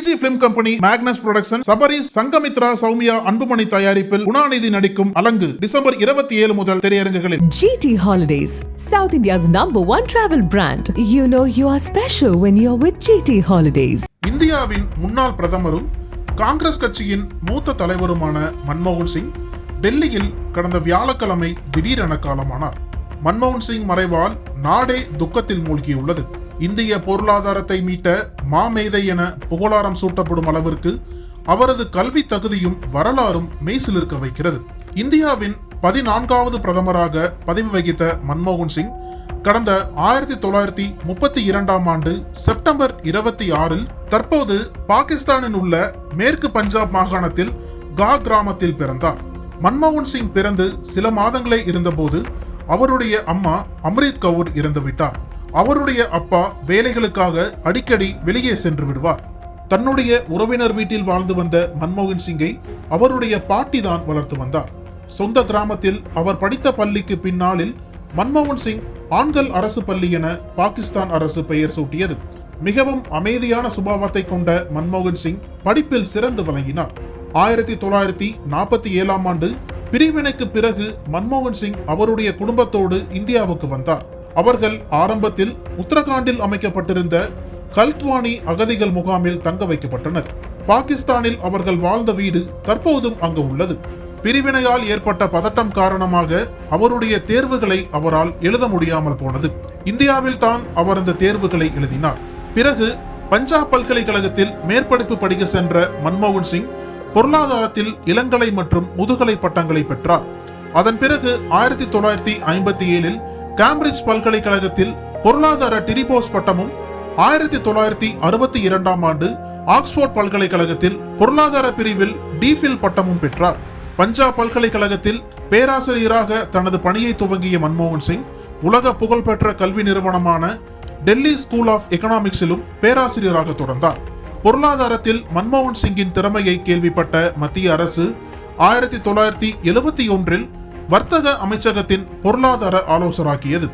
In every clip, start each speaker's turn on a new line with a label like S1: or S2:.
S1: Viji film company Magnus production Sabaris Sangamitra Soumya Anbumani தயாரிப்பில் குணாநிதி நடிக்கும் Alangu December இருபத்தி ஏழு முதல் திரையரங்குகளில்
S2: GT Holidays, South India's number one travel brand. You know you are special when you're with GT Holidays.
S1: இந்தியாவின் முன்னாள் பிரதமரும் காங்கிரஸ் கட்சியின் மூத்த தலைவருமான மன்மோகன் சிங் டெல்லியில் கடந்த வியாழக்கிழமை திடீரென காலமானார் மன்மோகன் சிங் மறைவால் நாடே துக்கத்தில் மூழ்கியுள்ளது இந்திய பொருளாதாரத்தை மீட்ட மாமேதை என புகழாரம் சூட்டப்படும் அளவிற்கு அவரது கல்வி தகுதியும் வரலாறும் மெய்சிலிருக்க வைக்கிறது. இந்தியாவின் பதினான்காவது பிரதமராக பதவி வகித்த மன்மோகன் சிங் கடந்த ஆயிரத்தி தொள்ளாயிரத்தி முப்பத்தி இரண்டாம் ஆண்டு செப்டம்பர் இருபத்தி ஆறில் தற்போது பாகிஸ்தானில் உள்ள மேற்கு பஞ்சாப் மாகாணத்தில் கா கிராமத்தில் பிறந்தார். மன்மோகன் சிங் பிறந்து சில மாதங்களே இருந்தபோது அவருடைய அம்மா அம்ரித் கவுர் இறந்துவிட்டார். அவருடைய அப்பா வேலைகளுக்காக அடிக்கடி வெளியே சென்று விடுவார். தன்னுடைய உறவினர் வீட்டில் வாழ்ந்து வந்த மன்மோகன் சிங்கை அவருடைய பாட்டி தான் வளர்த்து வந்தார். சொந்த கிராமத்தில் அவர் படித்த பள்ளிக்கு பின்னாளில் மன்மோகன் சிங் ஆண்கள் அரசு பள்ளி என பாகிஸ்தான் அரசு பெயர் சூட்டியது. மிகவும் அமைதியான சுபாவத்தை கொண்ட மன்மோகன் சிங் படிப்பில் சிறந்து விளங்கினார். ஆயிரத்தி தொள்ளாயிரத்தி நாற்பத்தி ஏழாம் ஆண்டு பிரிவினைக்கு பிறகு மன்மோகன் சிங் அவருடைய குடும்பத்தோடு இந்தியாவுக்கு வந்தார். அவர்கள் ஆரம்பத்தில் உத்தரகாண்டில் அமைக்கப்பட்டிருந்த கல்த்வானி அகதிகள் முகாமில் தங்க வைக்கப்பட்டனர். பாகிஸ்தானில் அவர்கள் வாழ்ந்த வீடு தற்போதும் அங்கு உள்ளது. பிரிவினையால் ஏற்பட்ட பதட்டம் காரணமாக அவருடைய தேர்வுகளை அவரால் எழுத முடியாமல் போனது. இந்தியாவில் தான் அவர் அந்த தேர்வுகளை எழுதினார். பிறகு பஞ்சாப் பல்கலைக்கழகத்தில் மேற்படிப்பு படிக்க சென்ற மன்மோகன் சிங் பொருளாதாரத்தில் இளங்கலை மற்றும் முதுகலை பட்டங்களை பெற்றார். அதன் பிறகு ஆயிரத்தி தொள்ளாயிரத்தி ஐம்பத்தி ஏழில் கேம்பிரிட்ஜ் பல்கலைக்கழகத்தில் பொருளாதார டிரிபோஸ் பட்டமும் ஆயிரத்தி தொள்ளாயிரத்தி அறுபத்தி இரண்டாம் ஆண்டு ஆக்ஸ்போர்ட் பல்கலைக்கழகத்தில் பொருளாதார பிரிவில் டிஃபில் பட்டமும் பெற்றார். பஞ்சாப் பல்கலைக்கழகத்தில் பேராசிரியராக தனது பணியை துவங்கிய மன்மோகன் சிங் உலக புகழ்பெற்ற கல்வி நிறுவனமான டெல்லி ஸ்கூல் ஆஃப் எக்கனாமிக்ஸிலும் பேராசிரியராக தொடர்ந்தார். பொருளாதாரத்தில் மன்மோகன் சிங்கின் திறமையை கேள்விப்பட்ட மத்திய அரசு ஆயிரத்தி தொள்ளாயிரத்தி எழுபத்தி ஒன்றில் வர்த்தக அமைச்சகத்தின் பொருளாதார ஆலோசராக்கியது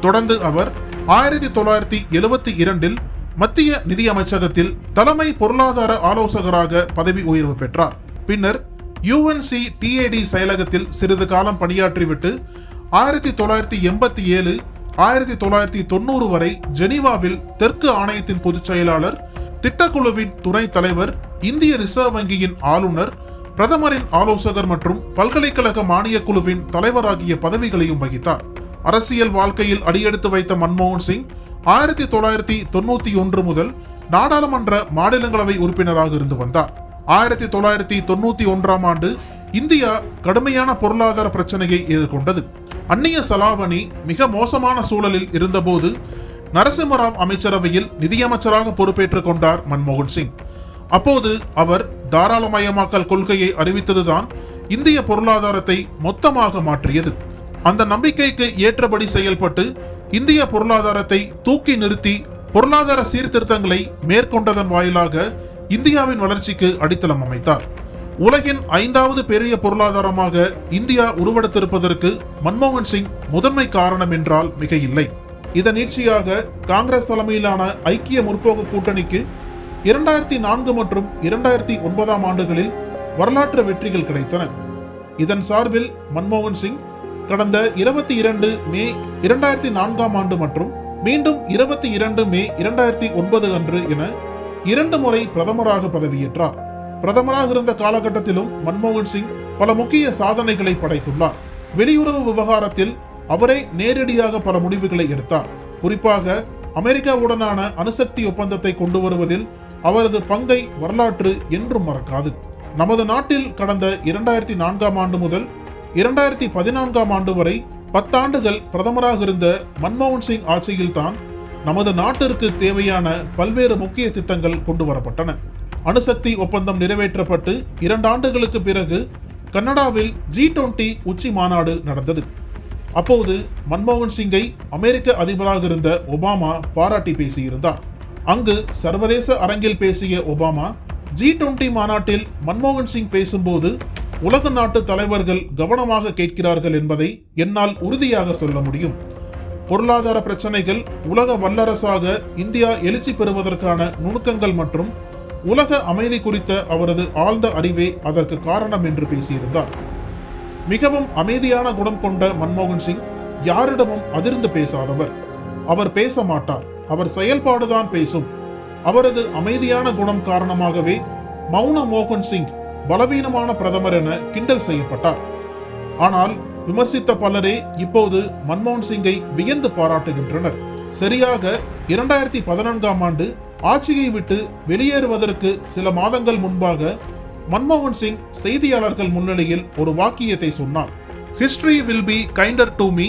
S1: தொடர்ந்து அவர் ஆயிரத்தி தொள்ளாயிரத்தி எழுபத்தி இரண்டில் மத்திய நிதி அமைச்சகத்தில் தலைமை பொருளாதார ஆலோசகராக பதவி உயர்வு பெற்றார். பின்னர் யுஎன்சி டிஏடி செயலகத்தில் சிறிது காலம் பணியாற்றிவிட்டு ஆயிரத்தி தொள்ளாயிரத்தி எண்பத்தி ஏழு ஆயிரத்தி தொள்ளாயிரத்தி தொண்ணூறு வரை ஜெனீவாவில் தெற்கு ஆணையத்தின் பொதுச் செயலாளர் திட்டக்குழுவின் துணை தலைவர் இந்திய ரிசர்வ் வங்கியின் ஆளுநர் பிரதமரின் ஆலோசகர் மற்றும் பல்கலைக்கழக மானியக் குழுவின் தலைவராகிய பதவிகளையும் வகித்தார். அரசியல் வாழ்க்கையில் அடியெடுத்து வைத்த மன்மோகன் சிங் ஆயிரத்தி தொள்ளாயிரத்தி தொண்ணூத்தி ஒன்று முதல் நாடாளுமன்ற மாநிலங்களவை உறுப்பினராக இருந்து வந்தார். ஆயிரத்தி தொள்ளாயிரத்தி தொண்ணூத்தி ஒன்றாம் ஆண்டு இந்தியா கடுமையான பொருளாதார பிரச்சனையை எதிர்கொண்டது. அந்நிய செலாவணி மிக மோசமான சூழலில் இருந்தபோது நரசிம்மராவ் அமைச்சரவையில் நிதியமைச்சராக பொறுப்பேற்றுக் கொண்டார் மன்மோகன் சிங். அப்போது அவர் தாராளமயமாக்கல் கொள்கையை அறிவித்ததுதான் இந்திய பொருளாதாரத்தை மொத்தமாக மாற்றியது. அந்த நம்பிக்கைக்கு ஏற்றபடி செயல்பட்டு இந்திய பொருளாதாரத்தை தூக்கி நிறுத்தி பொருளாதார சீர்திருத்தங்களை மேற்கொண்டதன் வாயிலாக இந்தியாவின் வளர்ச்சிக்கு அடித்தளம் அமைத்தார். உலகின் ஐந்தாவது பெரிய பொருளாதாரமாக இந்தியா உருவெடுத்திருப்பதற்கு மன்மோகன் சிங் முதன்மை காரணம் என்றால் மிக இல்லை இதன் நீட்சியாக காங்கிரஸ் தலைமையிலான ஐக்கிய முற்போக்கு கூட்டணிக்கு இரண்டாயிரத்தி நான்கு மற்றும் இரண்டாயிரத்தி ஒன்பதாம் ஆண்டுகளில் வரலாற்று வெற்றிகள் கிடைத்தன. இதன் சார்பில் மன்மோகன் சிங் கடந்த இருபத்தி இரண்டு மே இரண்டாயிரத்தி நான்காம் ஆண்டு மற்றும் மீண்டும் இருபத்தி இரண்டு மே இரண்டாயிரத்தி ஒன்பது அன்று என இரண்டு முறை பிரதமராக பதவியேற்றார். பிரதமராக இருந்த காலகட்டத்திலும் மன்மோகன் சிங் பல முக்கிய சாதனைகளை படைத்துள்ளார். வெளியுறவு விவகாரத்தில் அவரே நேரடியாக பல முடிவுகளை எடுத்தார். குறிப்பாக அமெரிக்காவுடனான அணுசக்தி ஒப்பந்தத்தை கொண்டு வருவதில் அவரது பங்கை வரலாற்று என்றும் மறக்காது. நமது நாட்டில் கடந்த இரண்டாயிரத்தி நான்காம் ஆண்டு முதல் இரண்டாயிரத்தி பதினான்காம் ஆண்டு வரை பத்தாண்டுகள் பிரதமராக இருந்த மன்மோகன் சிங் ஆட்சியில்தான் நமது நாட்டிற்கு தேவையான பல்வேறு முக்கிய திட்டங்கள் கொண்டு வரப்பட்டன. அணுசக்தி ஒப்பந்தம் நிறைவேற்றப்பட்டு இரண்டு ஆண்டுகளுக்கு பிறகு கனடாவில் ஜி டுவெண்டி உச்சி மாநாடு நடந்தது. அப்போது மன்மோகன் சிங்கை அமெரிக்க அதிபராக இருந்த ஒபாமா பாராட்டி பேசியிருந்தார். அங்கு சர்வதேச அரங்கில் பேசிய ஒபாமா ஜி டுவெண்டி மாநாட்டில் மன்மோகன் சிங் பேசும்போது உலக நாட்டு தலைவர்கள் கவனமாக கேட்கிறார்கள் என்பதை என்னால் உறுதியாக சொல்ல முடியும். பொருளாதார பிரச்சனைகள் உலக வல்லரசாக இந்தியா எழுச்சி பெறுவதற்கான நுணுக்கங்கள் மற்றும் உலக அமைதி குறித்த அவரது ஆழ்ந்த அறிவே அதற்கு காரணம் என்று பேசியிருந்தார். மிகவும் அமைதியான குணம் கொண்ட மன்மோகன் சிங் யாரிடமும் அதிர்ந்து பேசாதவர். அவர் பேச மாட்டார். அவர் செயல்பாடுதான் பேசும். அவரது அமைதியான குணம் காரணமாகவே மௌன மோகன் சிங் பலவீனமான பிரதமர் என கிண்டல் செய்யப்பட்டார். ஆனால் விமர்சித்த பலரே இப்போது மன்மோகன் சிங்கை வியந்து பாராட்டுகின்றனர். சரியாக இரண்டாயிரத்தி பதினான்காம் ஆண்டு ஆட்சியை விட்டு வெளியேறுவதற்கு சில மாதங்கள் முன்பாக மன்மோகன் சிங் செய்தியாளர்கள் முன்னிலையில் ஒரு வாக்கியத்தை சொன்னார். History will be kinder to me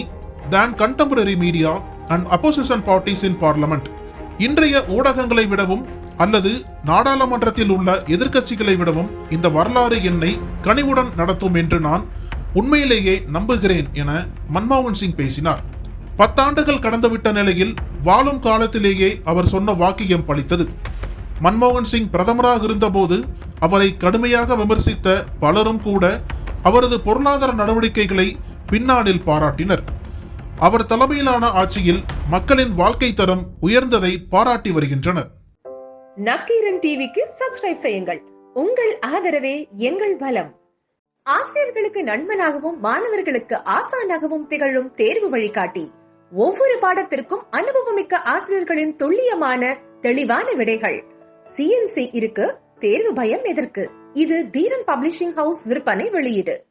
S1: than contemporary media and opposition parties in parliament இன்றைய ஊடகங்களை விடவும் அல்லது நாடாளுமன்றத்தில் உள்ள எதிர்க்கட்சிகளை விடவும் இந்த வரலாறு என்னை கனிவுடன் நடத்தும் என்று நான் உண்மையிலேயே நம்புகிறேன் என மன்மோகன் சிங் பேசினார். பத்தாண்டுகள் கடந்துவிட்ட நிலையில் வாழும் காலத்திலேயே அவர் சொன்ன வாக்கியம் பளித்தது மன்மோகன் சிங் பிரதமராக இருந்தபோது அவரை கடுமையாக விமர்சித்த பலரும் கூட அவரது பொருளாதார நடவடிக்கைகளை பின்னாளில் பாராட்டினர். அவர் தலைமையிலான ஆட்சியில் மக்களின் வாழ்க்கை தரம் உயர்ந்ததை பாராட்டி வருகின்றனர்.
S3: நக்கீரன் டிவிக்கு சப்ஸ்கிரைப் செய்யுங்கள். உங்கள் ஆதரவே எங்கள் பலம் ஆசிரியர்களுக்கு நண்பனாகவும் மாணவர்களுக்கு ஆசானாகவும் திகழும் தேர்வு வழிகாட்டி. ஒவ்வொரு பாடத்திற்கும் அனுபவமிக்க ஆசிரியர்களின் துல்லியமான தெளிவான விடைகள். சிஎன்சி இருக்கு தேர்வு பயம் எதற்கு? இது தீரன் பப்ளிஷிங் ஹவுஸ் விற்பனை வெளியீடு.